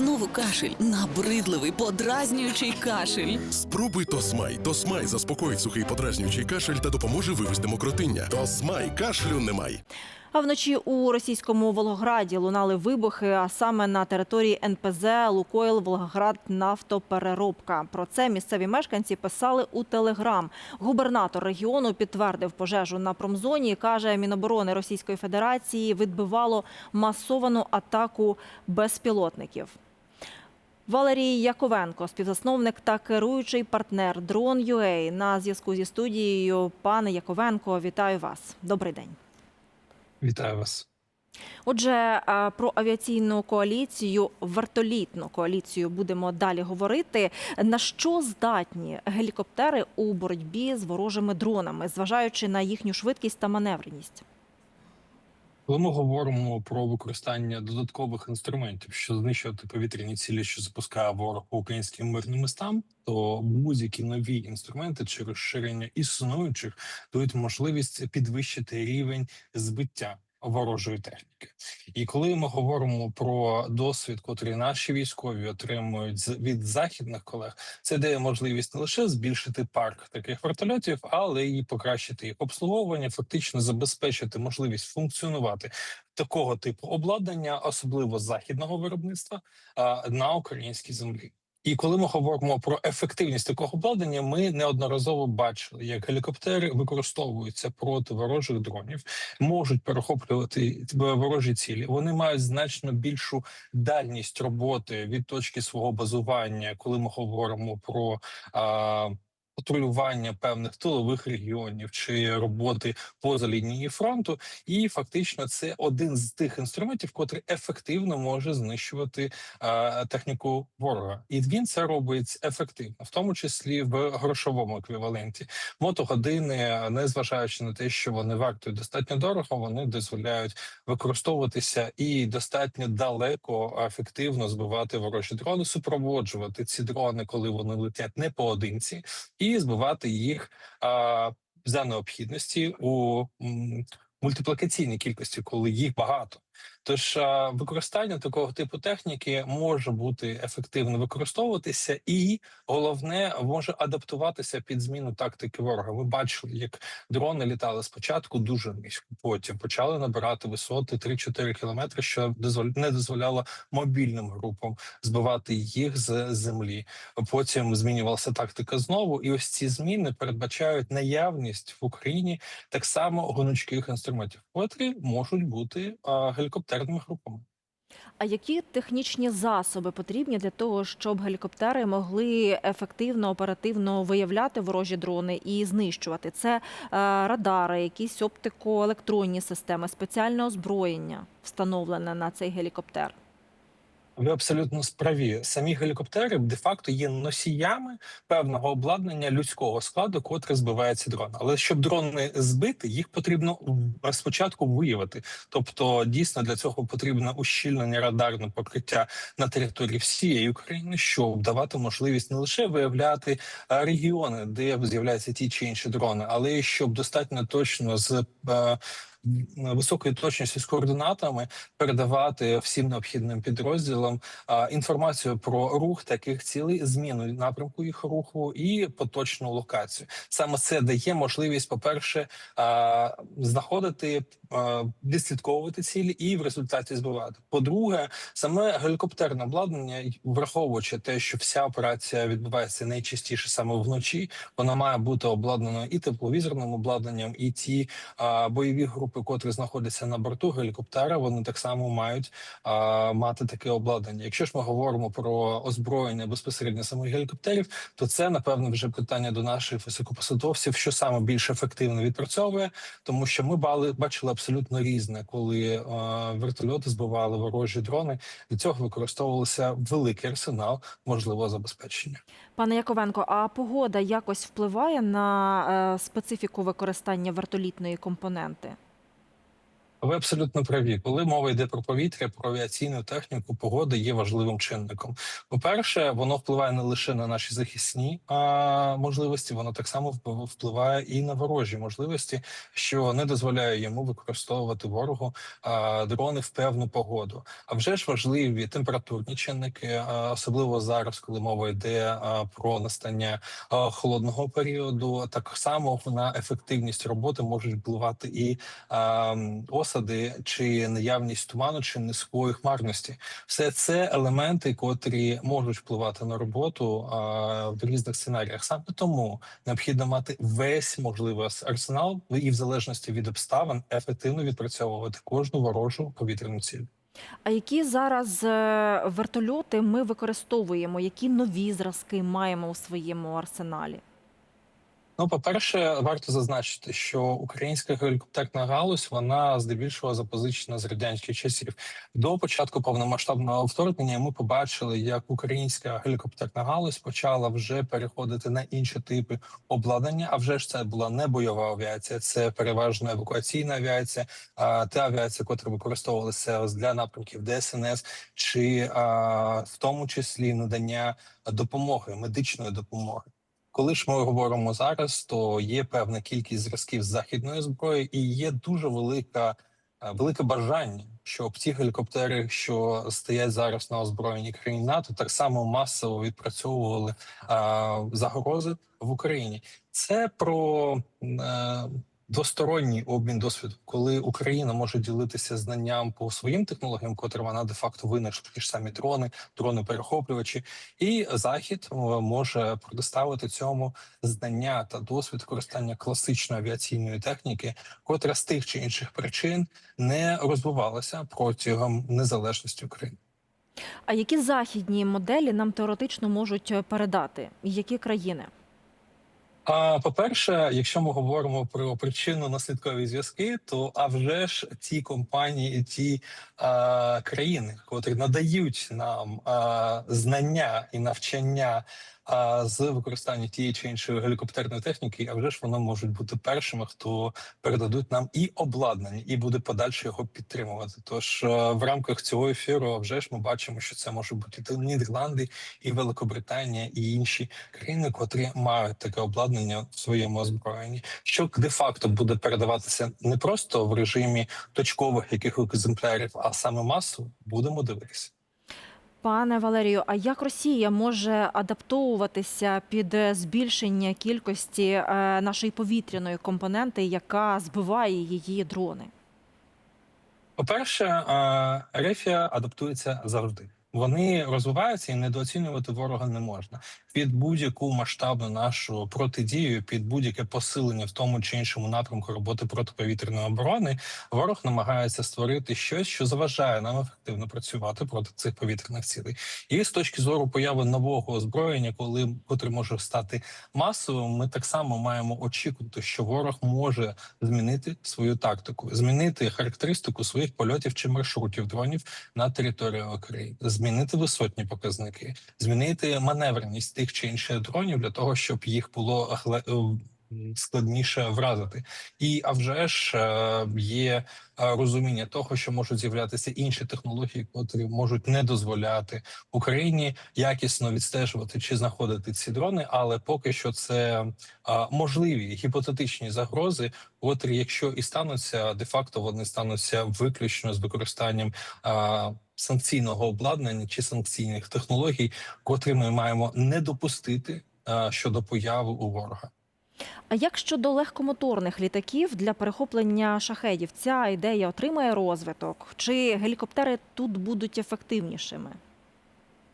Знову кашель, набридливий, подразнюючий кашель. Спробуй Тосмай. Тосмай заспокоїть сухий подразнюючий кашель та допоможе вивести мокротиння. Тосмай кашлю немає. А вночі у російському Волгограді лунали вибухи, а саме на території НПЗ Лукойл Волгоград нафтопереробка. Про це місцеві мешканці писали у телеграм. Губернатор регіону підтвердив пожежу на промзоні. каже, Міноборони Російської Федерації відбивало масовану атаку безпілотників. Валерій Яковенко, співзасновник та керуючий партнер Drone.ua на зв'язку зі студією. Пане Яковенко, вітаю вас. Добрий день. Вітаю вас. Отже, е, про авіаційну коаліцію, вертолітну коаліцію будемо далі говорити. На що здатні гелікоптери у боротьбі з ворожими дронами, зважаючи на їхню швидкість та маневреність? Коли ми говоримо про використання додаткових інструментів, що знищувати повітряні цілі, що запускає ворог по українським мирним містам, то будь-які нові інструменти чи розширення існуючих дають можливість підвищити рівень збиття ворожої техніки. І коли ми говоримо про досвід, котрий наші військові отримують від західних колег, це дає можливість не лише збільшити парк таких вертольотів, але й покращити їх обслуговування, фактично забезпечити можливість функціонувати такого типу обладнання, особливо західного виробництва, на українській землі. І коли ми говоримо про ефективність такого обладнання, ми неодноразово бачили, як гелікоптери використовуються проти ворожих дронів, можуть перехоплювати ворожі цілі. Вони мають значно більшу дальність роботи від точки свого базування, коли ми говоримо про а, патрулювання певних тилових регіонів чи роботи поза лінією фронту, і фактично це один з тих інструментів, котрий ефективно може знищувати е, техніку ворога, і він це робить ефективно, в тому числі в грошовому еквіваленті. Мотогодини, незважаючи на те, що вони вартують достатньо дорого, вони дозволяють використовуватися і достатньо далеко ефективно збивати ворожі дрони, супроводжувати ці дрони, коли вони летять не поодинці, і збивати їх а, за необхідності у мультиплікаційній кількості, коли їх багато. Тож використання такого типу техніки може бути ефективно використовуватися, і головне може адаптуватися під зміну тактики ворога. Ми бачили, як дрони літали спочатку дуже низько, потім почали набирати висоти 3-4 кілометри, що не дозволяло мобільним групам збивати їх з землі. Потім змінювалася тактика знову, і ось ці зміни передбачають наявність в Україні так само гоночких інструментів, котрі можуть бути а, гелікоптерними групами. А які технічні засоби потрібні для того, щоб гелікоптери могли ефективно, оперативно виявляти ворожі дрони і знищувати? Це е, радари, якісь оптико-електронні системи, спеціальне озброєння встановлене на цей гелікоптер. Ви абсолютно справі. Самі гелікоптери де-факто є носіями певного обладнання людського складу, котре збиває ці дрони. Але щоб дрони збити, їх потрібно спочатку виявити. Тобто, дійсно для цього потрібно ущільнення радарне покриття на території всієї України, щоб давати можливість не лише виявляти е, регіони, де з'являються ті чи інші дрони, але й щоб достатньо точно з е, високою точністю з координатами передавати всім необхідним підрозділам інформацію про рух таких цілей, зміну напрямку їх руху і поточну локацію. Саме це дає можливість, по-перше, а, знаходити, відслідковувати цілі і в результаті збивати. По-друге, саме гелікоптерне обладнання, враховуючи те, що вся операція відбувається найчастіше саме вночі, вона має бути обладнана і тепловізорним обладнанням, і ті бойові групи, котрі знаходяться на борту гелікоптера, вони так само мають а, мати таке обладнання. Якщо ж ми говоримо про озброєння безпосередньо самих гелікоптерів, то це напевно вже питання до наших високопосадовців, що саме більш ефективно відпрацьовує, тому що ми бали бачили абсолютно різне, коли а, вертольоти збивали ворожі дрони. Для цього використовувався великий арсенал можливого забезпечення. Пане Яковенко, а погода якось впливає на е, специфіку використання вертолітної компоненти? Ви абсолютно праві. Коли мова йде про повітря, про авіаційну техніку, погода є важливим чинником. По-перше, воно впливає не лише на наші захисні а, можливості, воно так само вп- впливає і на ворожі можливості, що не дозволяє йому використовувати ворогу а, дрони в певну погоду. А вже ж важливі температурні чинники, а, особливо зараз, коли мова йде а, про настання а, холодного періоду. Так само на ефективність роботи можуть впливати і а, м, осади чи наявність туману, чи низької хмарності. Все це елементи, котрі можуть впливати на роботу а, в різних сценаріях. Саме тому необхідно мати весь можливий арсенал і в залежності від обставин ефективно відпрацьовувати кожну ворожу повітряну ціль. А які зараз е, вертольоти ми використовуємо? Які нові зразки маємо у своєму арсеналі? Ну, по-перше, варто зазначити, що українська гелікоптерна галузь вона здебільшого запозичена з радянських часів. До початку повномасштабного вторгнення ми побачили, як українська гелікоптерна галузь почала вже переходити на інші типи обладнання. А вже ж це була не бойова авіація, це переважно евакуаційна авіація, та авіація, котра використовувалася для напрямків ДСНС, чи в тому числі надання допомоги, медичної допомоги. Коли ж ми говоримо зараз, то є певна кількість зразків західної зброї, і є дуже велика е, велике бажання, щоб ті гелікоптери, що стоять зараз на озброєнні країн НАТО, так само масово відпрацьовували а, загрози в Україні. Це про е, двосторонній обмін досвіду, коли Україна може ділитися знанням по своїм технологіям, котрі вона де факто винайшла ті ж самі дрони, дрони перехоплювачі, і захід е, може предоставити цьому знання та досвід використання класичної авіаційної техніки, котра з тих чи інших причин не розвивалася протягом незалежності України. А які західні моделі нам теоретично можуть е, передати? І які країни? А по-перше, якщо ми говоримо про причинно-наслідкові зв'язки, то а вже ж ті компанії, ті а, країни, котрі надають нам а, знання і навчання а, з використання тієї чи іншої гелікоптерної техніки, а вже ж вони можуть бути першими, хто передадуть нам і обладнання, і буде подальше його підтримувати. Тож в рамках цього ефіру, а вже ж ми бачимо, що це може бути і Нідерланди, і Великобританія, і інші країни, котрі мають таке обладнання в своєму озброєнні, що де-факто буде передаватися не просто в режимі точкових якихось екземплярів, а саме масово, будемо дивитися. Пане Валерію, а як Росія може адаптовуватися під е, збільшення кількості е, нашої повітряної компоненти, яка збиває її дрони? По-перше, е, Рефія адаптується завжди. Вони розвиваються і недооцінювати ворога не можна. Під будь-яку масштабну нашу протидію, під будь-яке посилення в тому чи іншому напрямку роботи протиповітряної оборони, ворог намагається створити щось, що заважає нам ефективно працювати проти цих повітряних цілей. І з точки зору появи нового озброєння, коли котре може стати масовим, ми так само маємо очікувати, що ворог може змінити свою тактику, змінити характеристику своїх польотів чи маршрутів дронів на територію України, змінити висотні показники, змінити маневреність тих чи інших дронів для того, щоб їх було гле- е, складніше вразити. І а вже ж е, є е, розуміння того, що можуть з'являтися інші технології, котрі можуть не дозволяти Україні якісно відстежувати чи знаходити ці дрони, але поки що це можливі гіпотетичні загрози, котрі, якщо і стануться, де факто вони стануться виключно з використанням санкційного обладнання чи санкційних технологій, котрі ми маємо не допустити а, щодо появи у ворога. А як щодо легкомоторних літаків для перехоплення шахедів, ця ідея отримає розвиток? Чи гелікоптери тут будуть ефективнішими?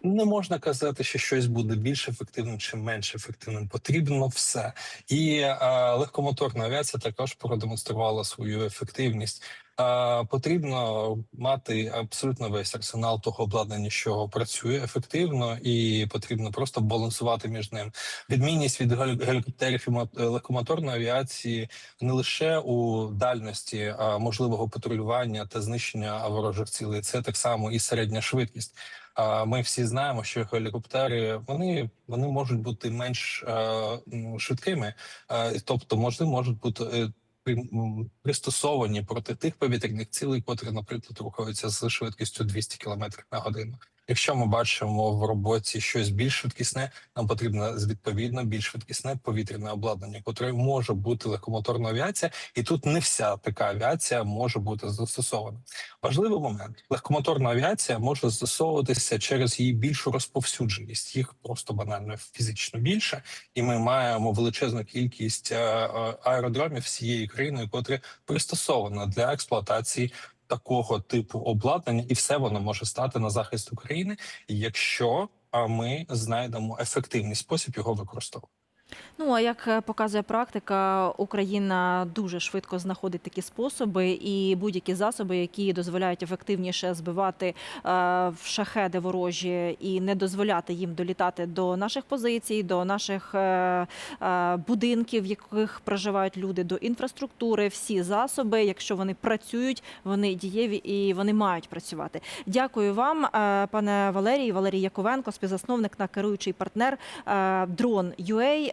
Не можна казати, що щось буде більш ефективним чи менш ефективним. Потрібно все. І е, легкомоторна авіація також продемонструвала свою ефективність. Потрібно мати абсолютно весь арсенал того обладнання, що працює ефективно, і потрібно просто балансувати між ним. Відмінність від гелі- гелікоптерів і мо- легкомоторної авіації не лише у дальності можливого патрулювання та знищення ворожих цілей, це так само і середня швидкість. Ми всі знаємо, що гелікоптери вони, вони можуть бути менш е, швидкими, е, тобто, можливо, можуть бути е, пристосовані проти тих повітряних цілей, котрі, наприклад, рухаються з швидкістю 200 км на годину. Якщо ми бачимо в роботі щось більш швидкісне, нам потрібно відповідно більш швидкісне повітряне обладнання, котре може бути легкомоторна авіація, і тут не вся така авіація може бути застосована. Важливий момент: легкомоторна авіація може застосовуватися через її більшу розповсюдженість. Їх просто банально фізично більше, і ми маємо величезну кількість е, е, аеродромів всієї країни, котрі пристосовано для експлуатації. Такого типу обладнання, і все воно може стати на захист України, якщо ми знайдемо ефективний спосіб його використовувати. Ну а як е, показує практика, Україна дуже швидко знаходить такі способи і будь-які засоби, які дозволяють ефективніше збивати е, в шахеди ворожі і не дозволяти їм долітати до наших позицій, до наших е, будинків, в яких проживають люди, до інфраструктури. Всі засоби, якщо вони працюють, вони дієві і вони мають працювати. Дякую вам, пане Валерій. Валерій Яковенко, співзасновник та керуючий партнер е, Drone.ua.